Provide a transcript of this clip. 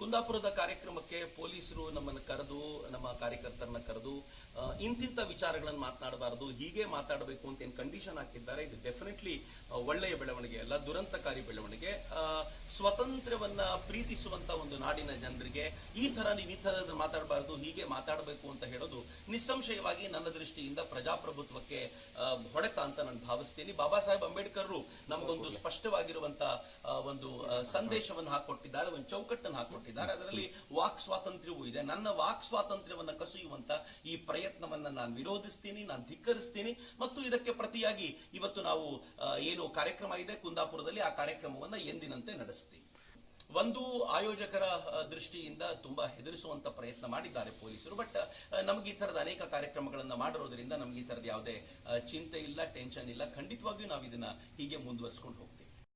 ಕುಂದಾಪುರದ ಕಾರ್ಯಕ್ರಮಕ್ಕೆ ಪೊಲೀಸರು ನಮ್ಮನ್ನು ಕರೆದು, ನಮ್ಮ ಕಾರ್ಯಕರ್ತರನ್ನ ಕರೆದು ಇಂತಿಂತ ವಿಚಾರಗಳನ್ನು ಮಾತನಾಡಬಾರದು, ಹೀಗೆ ಮಾತಾಡಬೇಕು ಅಂತ ಏನು ಕಂಡೀಷನ್ ಹಾಕಿದ್ದಾರೆ, ಇದು ಡೆಫಿನೆಟ್ಲಿ ಒಳ್ಳೆಯ ಬೆಳವಣಿಗೆ ಅಲ್ಲ, ದುರಂತಕಾರಿ ಬೆಳವಣಿಗೆ. ಸ್ವತಂತ್ರವನ್ನ ಪ್ರೀತಿಸುವಂತ ಒಂದು ನಾಡಿನ ಜನರಿಗೆ ಈ ತರ ನೀವು ಈ ತರದ ಮಾತಾಡಬಾರದು, ಹೀಗೆ ಮಾತಾಡಬೇಕು ಅಂತ ಹೇಳೋದು ನಿಸ್ಸಂಶಯವಾಗಿ ನನ್ನ ದೃಷ್ಟಿಯಿಂದ ಪ್ರಜಾಪ್ರಭುತ್ವಕ್ಕೆ ಹೊಡೆತ ಅಂತ ನಾನು ಭಾವಿಸ್ತೀನಿ. ಬಾಬಾ ಸಾಹೇಬ್ ಅಂಬೇಡ್ಕರ್ ನಮಗೊಂದು ಸ್ಪಷ್ಟವಾಗಿರುವಂತ ಒಂದು ಸಂದೇಶವನ್ನು ಹಾಕೊಟ್ಟಿದ್ದಾರೆ, ಒಂದು ಚೌಕಟ್ಟನ್ನು ಹಾಕೊಟ್ಟಿದ್ದಾರೆ. ಅದರಲ್ಲಿ ವಾಕ್ ಸ್ವಾತಂತ್ರ್ಯವೂ ಇದೆ. ನನ್ನ ವಾಕ್ ಸ್ವಾತಂತ್ರ್ಯವನ್ನ ಕಸಿಯುವಂತ ಈ ಪ್ರಯತ್ನವನ್ನ ನಾನು ವಿರೋಧಿಸ್ತೀನಿ, ನಾನು ಧಿಕ್ಕರಿಸ್ತೀನಿ. ಮತ್ತು ಇದಕ್ಕೆ ಪ್ರತಿಯಾಗಿ ಇವತ್ತು ನಾವು ಏನು ಕಾರ್ಯಕ್ರಮ ಇದೆ, ಕುಂದಾಪುರದಲ್ಲಿ ಆ ಕಾರ್ಯಕ್ರಮವನ್ನ ಎಂದಿನಂತೆ ನಡೆಸ್ತೀವಿ. ಒಂದು ಆಯೋಜಕರ ದೃಷ್ಟಿಯಿಂದ ತುಂಬಾ ಹೆದರಿಸುವಂತ ಪ್ರಯತ್ನ ಮಾಡಿದ್ದಾರೆ ಪೊಲೀಸರು. ಬಟ್ ನಮಗೆ ಈ ತರದ ಅನೇಕ ಕಾರ್ಯಕ್ರಮಗಳನ್ನ ಮಾಡಿರೋದ್ರಿಂದ ನಮ್ಗೆ ಈ ತರದ ಯಾವುದೇ ಚಿಂತೆ ಇಲ್ಲ, ಟೆನ್ಷನ್ ಇಲ್ಲ. ಖಂಡಿತವಾಗಿಯೂ ನಾವು ಇದನ್ನ ಹೀಗೆ ಮುಂದುವರಿಸ್ಕೊಂಡು ಹೋಗ್ತೀವಿ.